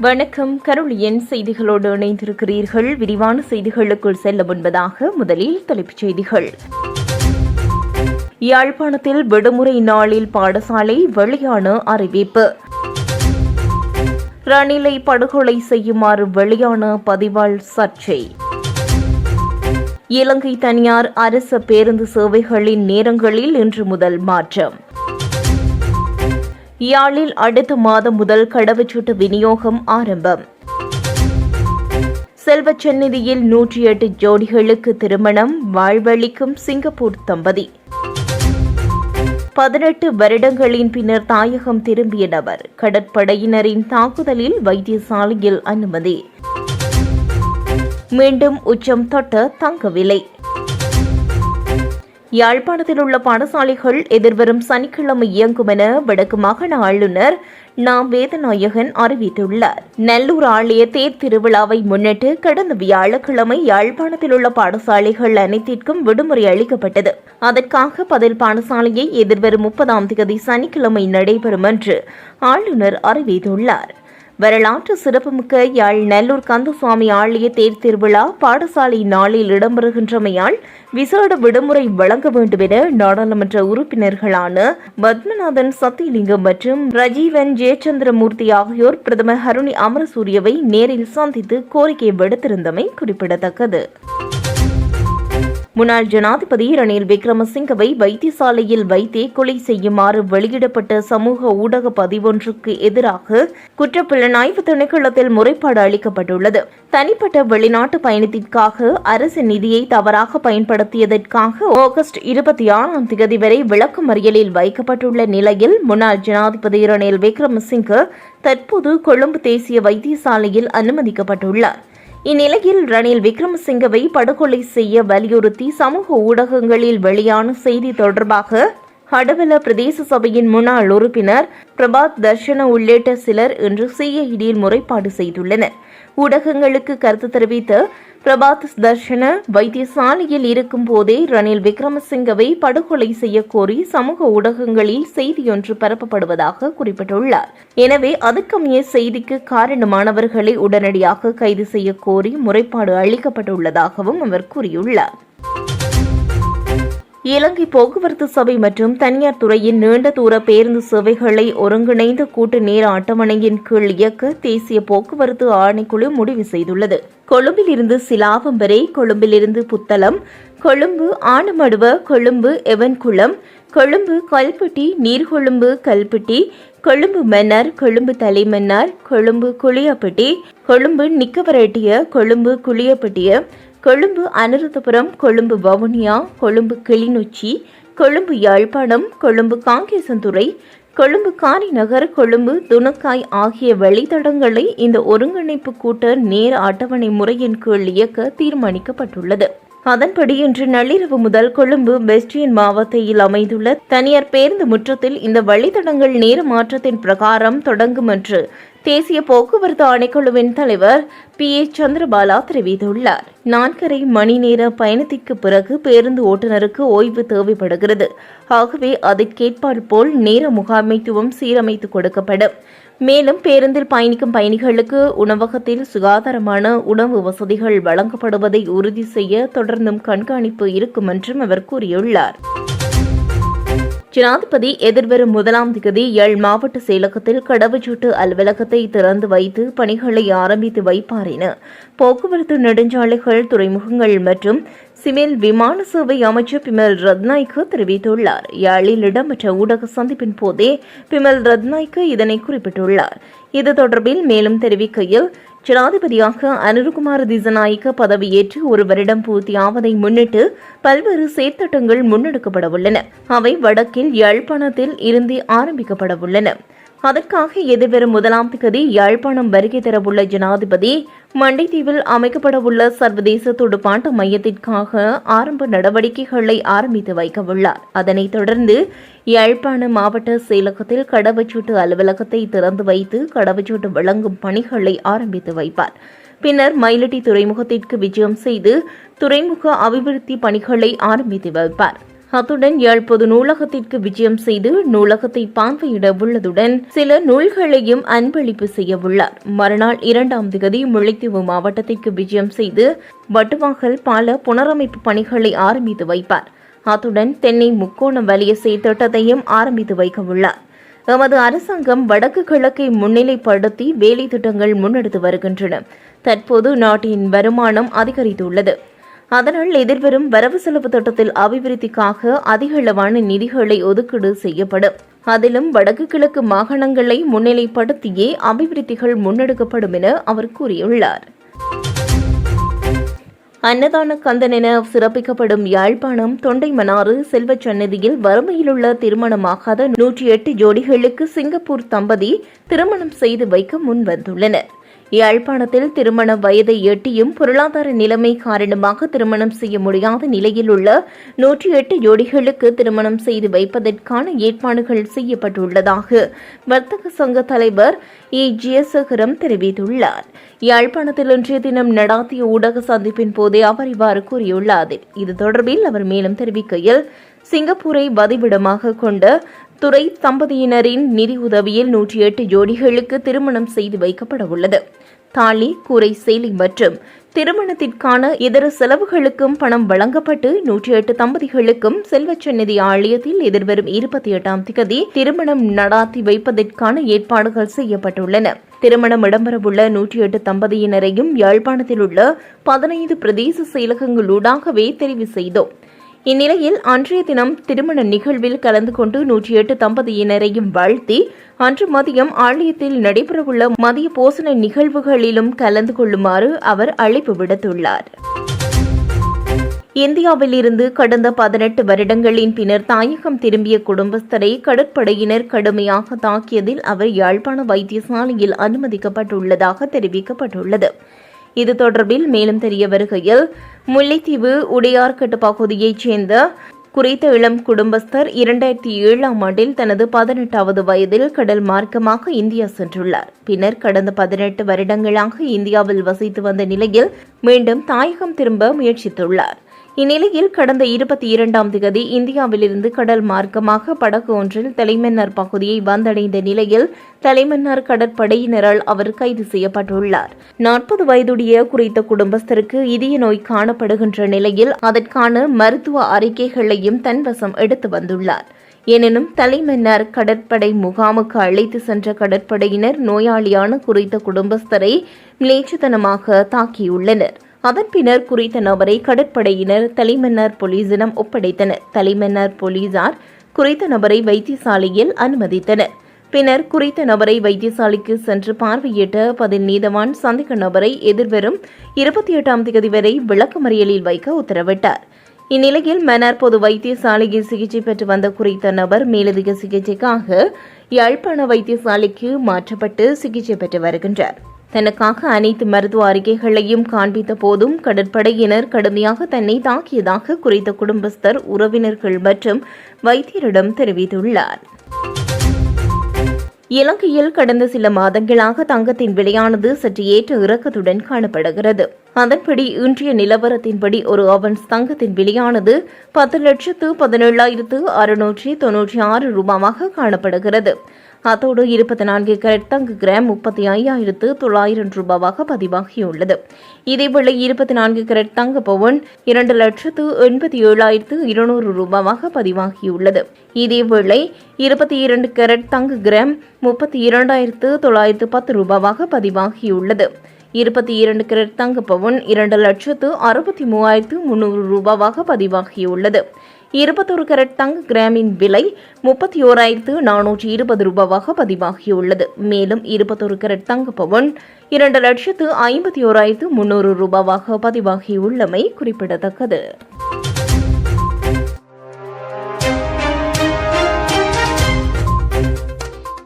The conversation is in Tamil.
வணக்கம். கருளியன் செய்திகளோடு இணைந்திருக்கிறீர்கள். விரிவான செய்திகளுக்குள் செல்ல முன்பதாக முதலில் தலைப்புச் செய்திகள். யாழ்ப்பாணத்தில் விடுமுறை நாளில் பாடசாலை வெளியான அறிவிப்பு. ரணிலை படுகொலை செய்யுமாறு வெளியான பதிவால் சர்ச்சை. இலங்கை தனியார் அரச பேருந்து சேவைகளின் நேரங்களில் இன்று முதல் மாற்றம். யாழில் அடுத்த மாதம் முதல் கடவுச்சீட்டு விநியோகம் ஆரம்பம். செல்வச்சந்நிதியில் நூற்றி எட்டு ஜோடிகளுக்கு திருமணம் வாழ்வளிக்கும் சிங்கப்பூர் தம்பதி. பதினெட்டு வருடங்களின் பின்னர் தாயகம் திரும்பிய நபர் கடற்படையினரின் தாக்குதலில் வைத்தியசாலையில் அனுமதி. மீண்டும் உச்சம் தொட்ட தங்க விலை யாழ்ப்பாணத்தில் உள்ள பாடசாலைகள் எதிர்வரும் சனிக்கிழமை இயங்கும் என வடக்கு மாகாண ஆளுநர் நாம் வேதநாயகன் அறிவித்துள்ளார். நல்லூர் ஆலய தேர் திருவிழாவை முன்னிட்டு கடந்த வியாழக்கிழமை யாழ்ப்பாணத்தில் உள்ள பாடசாலைகள் அனைத்திற்கும் விடுமுறை அளிக்கப்பட்டது. அதற்காக பதில் பாடசாலையை எதிர்வரும் முப்பதாம் தேதி சனிக்கிழமை நடைபெறும் என்று ஆளுநர் அறிவித்துள்ளார். வரலாற்று சிறப்புமிக்க யாழ் நல்லூர் கந்தசுவாமி ஆலய தேர் திருவிழா பாடசாலை நாளில் இடம்பெறுகின்றமையால் விசேட விடுமுறை வழங்க வேண்டும் என நாடாளுமன்ற உறுப்பினர்களான பத்மநாதன் சத்தியலிங்கம் மற்றும் ரஜீவன் ஜெயச்சந்திரமூர்த்தி ஆகியோர் பிரதமர் ஹருணி அமரசூரியவை நேரில் சந்தித்து கோரிக்கை விடுத்திருந்தமை குறிப்பிடத்தக்கது. முன்னாள் ஜனாதிபதி ரணில் விக்ரமசிங்கவை வைத்தியசாலையில் வைத்தே கொலை செய்யுமாறு வெளியிடப்பட்ட சமூக ஊடக பதிவொன்றுக்கு எதிராக குற்றப்புலனாய்வு திணைக்களத்தில் முறைப்பாடு அளிக்கப்பட்டுள்ளது. தனிப்பட்ட வெளிநாட்டு பயணத்திற்காக அரசு நிதியை தவறாக பயன்படுத்தியதற்காக ஆகஸ்ட் இருபத்தி ஆறாம் தேதி வரை விளக்கமறியலில் வைக்கப்பட்டுள்ள நிலையில் முன்னாள் ஜனாதிபதி ரணில் விக்ரமசிங்க தற்போது கொழும்பு தேசிய வைத்தியசாலையில் அனுமதிக்கப்பட்டுள்ளார். இந்நிலையில் ரணில் விக்ரமசிங்கவை படுகொலை செய்ய வலியுறுத்தி சமூக ஊடகங்களில் வெளியான செய்தி தொடர்பாக ஹடவல பிரதேச சபையின் முன்னாள் உறுப்பினர் பிரபாத் தர்ஷன உள்ளிட்ட சிலர் இன்று சிஐடியில் முறைப்பாடு செய்துள்ளனர். ஊடகங்களுக்கு கருத்து தெரிவித்த பிரபாத் தர்ஷன வைத்தியசாலையில் இருக்கும் போதே ரணில் விக்ரமசிங்கவை படுகொலை செய்ய கோரி சமூக ஊடகங்களில் செய்தியொன்று பரப்பப்படுவதாக குறிப்பிட்டுள்ளார். எனவே அதுக்கமைய செய்திக்கு காரணமானவர்களை உடனடியாக கைது செய்ய கோரி முறைப்பாடு அளிக்கப்பட்டுள்ளதாகவும் அவர் கூறியுள்ளார். இலங்கை போக்குவரத்து சபை மற்றும் தனியார் துறையின் நீண்ட தூர பேருந்து சேவைகளை ஒருங்கிணைந்த கூட்டு நேர அட்டவணையின் கீழ் இயக்க தேசிய போக்குவரத்து ஆணைக்குழு முடிவு செய்துள்ளது. கொழும்பிலிருந்து சிலாபம் வரை கொழும்பிலிருந்து புத்தளம் கொழும்பு ஆனமடுவ கொழும்பு எவன்குளம் கொழும்பு கல்பட்டி நீர்கொழும்பு கல்பட்டி கொழும்பு மன்னர் கொழும்பு தலைமன்னார் கொழும்பு குளியப்பட்டி கொழும்பு நிக்கவரட்டிய கொழும்பு குளியப்பட்டிய கொழும்பு அனுராதபுரம் கொழும்பு வவுனியா கொழும்பு கிளிநொச்சி கொழும்பு யாழ்ப்பாணம் கொழும்பு காங்கேசந்துறை கொழும்பு காரிநகர் கொழும்பு துணக்காய் ஆகிய வழித்தடங்களை இந்த ஒருங்கிணைப்பு கூட்ட நேர அட்டவணை முறையின் கீழ் இயக்க தீர்மானிக்கப்பட்டுள்ளது. அதன்படி இன்று நள்ளிரவு முதல் கொழும்பு பெஸ்டியன் மாவட்டத்தில் அமைந்துள்ள தனியார் பேருந்து முற்றத்தில் இந்த வழித்தடங்கள் நேர மாற்றத்தின் பிரகாரம் தொடங்கும் என்று தேசிய போக்குவரத்து ஆணைக்குழுவின் தலைவர் பி. ஏ. சந்திரபாலா தெரிவித்துள்ளார். நான்கரை மணி நேர பயணத்திற்கு பிறகு பேருந்து ஓட்டுநருக்கு ஓய்வு தேவைப்படுகிறது. ஆகவே அதற்கேற்பாடு போல் நேர முகாமைத்துவம் சீரமைத்து கொடுக்கப்படும். மேலும் பேருந்தில் பயணிக்கும் பயணிகளுக்கு உணவகத்தில் சுகாதாரமான உணவு வசதிகள் வழங்கப்படுவதை உறுதி செய்ய தொடர்ந்தும் கண்காணிப்பு இருக்கும் என்றும் அவர் கூறியுள்ளார். ஜனாதிபதி எதிர்வரும் முதலாம் தேதி எள் மாவட்ட செயலகத்தில் கடவுச்சீட்டு அலுவலகத்தை திறந்து வைத்து பணிகளை ஆரம்பித்து வைப்பார் என போக்குவரத்து நெடுஞ்சாலைகள் துறைமுகங்கள் மற்றும் சிவில் விமான சேவை அமைச்சர் பிமல் ரத்நாய்க்கு தெரிவித்துள்ளார். யாழில் இடம்பெற்ற ஊடக சந்திப்பின் போதே பிமல் ரத்நாய்க்கு இதனை குறிப்பிட்டுள்ளார். இது தொடர்பில் மேலும் தெரிவிக்கையில் ஜனாதிபதியாக அனுருகுமார் திசநாயக்க பதவியேற்று ஒரு வருடம் பூர்த்தியாவதை முன்னிட்டு பல்வேறு செயற்திட்டங்கள் முன்னெடுக்கப்பட உள்ளன அவை வடக்கில் யாழ்ப்பாணத்தில் இருந்து ஆரம்பிக்கப்பட உள்ளன அதற்காக எதிர்வரும் முதலாம் தேதி யாழ்ப்பாணம் வருகை தரவுள்ள ஜனாதிபதி மண்டைத்தீவில் அமைக்கப்படவுள்ள சர்வதேச துடுப்பாட்ட மையத்திற்காக ஆரம்ப நடவடிக்கைகளை ஆரம்பித்து வைக்கவுள்ளார். அதனைத் தொடர்ந்து யாழ்ப்பாண மாவட்ட செயலகத்தில் கடவுச்சூட்டு அலுவலகத்தை திறந்து வைத்து கடவுச்சூட்டு வழங்கும் பணிகளை ஆரம்பித்து வைப்பார். பின்னர் மயிலட்டி துறைமுகத்திற்கு விஜயம் செய்து துறைமுக அபிவிருத்தி பணிகளை ஆரம்பித்து வைப்பார். அத்துடன் யாழ்ப்பொது நூலகத்திற்கு விஜயம் செய்து நூலகத்தை பார்வையிட உள்ளதுடன் சில நூல்களையும் அன்பளிப்பு செய்ய உள்ளார். மறுநாள் இரண்டாம் திகதி முல்லைத்தீவு மாவட்டத்திற்கு விஜயம் செய்து வட்டுவாகல் பல புனரமைப்பு பணிகளை ஆரம்பித்து வைப்பார். அத்துடன் தென்னை முக்கோணம் வலியசை திட்டத்தையும் ஆரம்பித்து வைக்க உள்ளார். எமது அரசாங்கம் வடக்கு கிழக்கை முன்னிலைப்படுத்தி வேலை திட்டங்கள் முன்னெடுத்து வருகின்றன. தற்போது நாட்டின் வருமானம் அதிகரித்துள்ளது. அதனால் எதிர்வரும் வரவு செலவு திட்டத்தில் அபிவிருத்திக்காக அதிகளவான நிதிகளை ஒதுக்கீடு செய்யப்படும். அதிலும் வடக்கு கிழக்கு மாகாணங்களை முன்னிலைப்படுத்தியே அபிவிருத்திகள் முன்னெடுக்கப்படும் என அவர் கூறியுள்ளார். அன்னதான கந்தன் என சிறப்பிக்கப்படும் யாழ்ப்பாணம் தொண்டைமனாறு செல்வச் சன்னதியில் வறுமையிலுள்ள திருமணமாகாத நூற்றி எட்டு ஜோடிகளுக்கு சிங்கப்பூர் தம்பதி திருமணம் செய்து வைக்க முன்வந்துள்ளனர். யாழ்ப்பாணத்தில் திருமண வயதை எட்டியும் பொருளாதார நிலைமை காரணமாக திருமணம் செய்ய முடியாத நிலையில் உள்ள நூற்றி எட்டு ஜோடிகளுக்கு திருமணம் செய்து வைப்பதற்கான ஏற்பாடுகள் செய்யப்பட்டுள்ளதாக வர்த்தக சங்க தலைவர் இ. ஜெயசேகரம் தெரிவித்துள்ளார். யாழ்ப்பாணத்தில் இன்றைய தினம் நடாத்திய ஊடக சந்திப்பின் போதே அவர் இவ்வாறு கூறியுள்ளார். இது தொடர்பில் அவர் மேலும் தெரிவிக்கையில் சிங்கப்பூரை வதிவிடமாக கொண்ட துறை தம்பதியினரின் நிதி உதவியில் நூற்றி எட்டு ஜோடிகளுக்கு திருமணம் செய்து வைக்கப்பட உள்ளது தாலி கூரை சேலை மற்றும் திருமணத்திற்கான இதர செலவுகளுக்கும் பணம் வழங்கப்பட்டு நூற்றி எட்டு தம்பதிகளுக்கும் செல்வச்சநிதி ஆலயத்தில் எதிர்வரும் இருபத்தி எட்டாம் திகதி திருமணம் நடாத்தி வைப்பதற்கான ஏற்பாடுகள் செய்யப்பட்டுள்ளன. திருமணம் இடம்பெறவுள்ள நூற்றி எட்டு தம்பதியினரையும் யாழ்ப்பாணத்தில் உள்ள பதினைந்து பிரதேச செயலகங்களூடாகவே தெரிவு செய்தோம். இந்நிலையில் அன்றைய தினம் திருமண நிகழ்வில் கலந்து கொண்டு நூற்றி எட்டு தம்பதியினரையும் வாழ்த்தி அன்று மதியம் ஆலயத்தில் நடைபெறவுள்ள மதிய போசன நிகழ்வுகளிலும் கலந்து கொள்ளுமாறு அவர் அழைப்பு விடுத்துள்ளார். இந்தியாவிலிருந்து கடந்த பதினெட்டு வருடங்களின் பின்னர் தாயகம் திரும்பிய குடும்பஸ்தரை கடற்படையினர் கடுமையாக தாக்கியதில் அவர் யாழ்ப்பாண வைத்தியசாலையில் அனுமதிக்கப்பட்டுள்ளதாக தெரிவிக்கப்பட்டுள்ளது. இது தொடர்பில் மேலும் தெரிய வருகையில் முல்லைத்தீவு உடையார்கட்டு பகுதியைச் சேர்ந்த குறித்த இளம் குடும்பஸ்தர் இரண்டாயிரத்தி ஏழாம் ஆண்டில் தனது பதினெட்டாவது வயதில் கடல் மார்க்கமாக இந்தியா சென்றுள்ளார். பின்னர் கடந்த பதினெட்டு வருடங்களாக இந்தியாவில் வசித்து வந்த நிலையில் மீண்டும் தாயகம் திரும்ப முயற்சித்துள்ளார். இந்நிலையில் கடந்த இருபத்தி இரண்டாம் தேதி இந்தியாவிலிருந்து கடல் மார்க்கமாக படகு ஒன்றில் தலைமன்னார் பகுதியை வந்தடைந்த நிலையில் தலைமன்னார் கடற்படையினரால் அவர் கைது செய்யப்பட்டுள்ளார். நாற்பது வயதுடைய குறித்த குடும்பஸ்தருக்கு இதய நோய் காணப்படுகின்ற நிலையில் அதற்கான மருத்துவ அறிக்கைகளையும் தன்வசம் எடுத்து வந்துள்ளார். எனினும் தலைமன்னார் கடற்படை முகாமுக்கு அழைத்து சென்ற கடற்படையினர் நோயாளியான குறித்த குடும்பஸ்தரை மிலேச்சத்தனமாக தாக்கியுள்ளனர். அதன் பின்னர் குறித்த நபரை கடற்படையினர் தலைமன்னார் போலீசிடம் ஒப்படைத்தனர். தலைமன்னார் போலீசார் குறித்த நபரை வைத்தியசாலையில் அனுமதித்தனர். பின்னர் குறித்த நபரை வைத்தியசாலைக்கு சென்று பார்வையிட்ட பதில் நீதவான் சந்தேக நபரை எதிர்வரும் இருபத்தி எட்டாம் தேதி வரை விளக்கமறியலில் வைக்க உத்தரவிட்டார். இந்நிலையில் மன்னார் பொது வைத்தியசாலையில் சிகிச்சை பெற்று வந்த குறித்த நபர் மேலதிக சிகிச்சைக்காக யாழ்ப்பாண வைத்தியசாலைக்கு மாற்றப்பட்டு சிகிச்சை பெற்று வருகின்றார். தனக்காக அனைத்து மருத்துவ அறிக்கைகளையும் காண்பித்த போதும் கடற்படையினர் கடுமையாக தன்னை தாக்கியதாக குறித்த குடும்பஸ்தர் உறவினர்கள் மற்றும் வைத்தியரிடம் தெரிவித்துள்ளார். இலங்கையில் கடந்த சில மாதங்களாக தங்கத்தின் விலையானது சற்று ஏற்ற இறக்கத்துடன் காணப்படுகிறது. அதன்படி இன்றைய நிலவரத்தின்படி ஒரு அவன்ஸ் தங்கத்தின் விலையானது பத்து லட்சத்து பதினேழாயிரத்து அறுநூற்றி தொன்னூற்றி ஆறு ரூபாவாக காணப்படுகிறது. அத்தோடு இருபத்தி நான்கு கேரட் தங்க கிராம் முப்பத்தி ஐயாயிரத்து தொள்ளாயிரம் ரூபாவாக பதிவாகியுள்ளது. இதேவேளை இருபத்தி நான்கு கேரட் தங்க பவன் இரண்டு லட்சத்து எண்பத்தி ஏழாயிரத்து இருநூறு ரூபாவாக பதிவாகியுள்ளது. இதேவேளை இருபத்தி இரண்டு கேரட் தங்க கிராம் முப்பத்தி இரண்டாயிரத்து தொள்ளாயிரத்து பத்து ரூபாவாக பதிவாகியுள்ளது. இருபத்தி இரண்டு கிரெட் தங்க பவுன் இரண்டு லட்சத்து அறுபத்தி மூவாயிரத்து முன்னூறு ரூபாவாக பதிவாகியுள்ளது. இருபத்தொரு கேரட் தங்க கிராமின் விலை முப்பத்தி ஓராயிரத்து நானூற்றி இருபது ரூபாவாக பதிவாகியுள்ளது. மேலும் இருபத்தொரு கேரட் தங்க பவுன் இரண்டு லட்சத்து ஐம்பத்தி ஓராயிரத்து முன்னூறு ரூபாவாக பதிவாகியுள்ளமை குறிப்பிடத்தக்கது.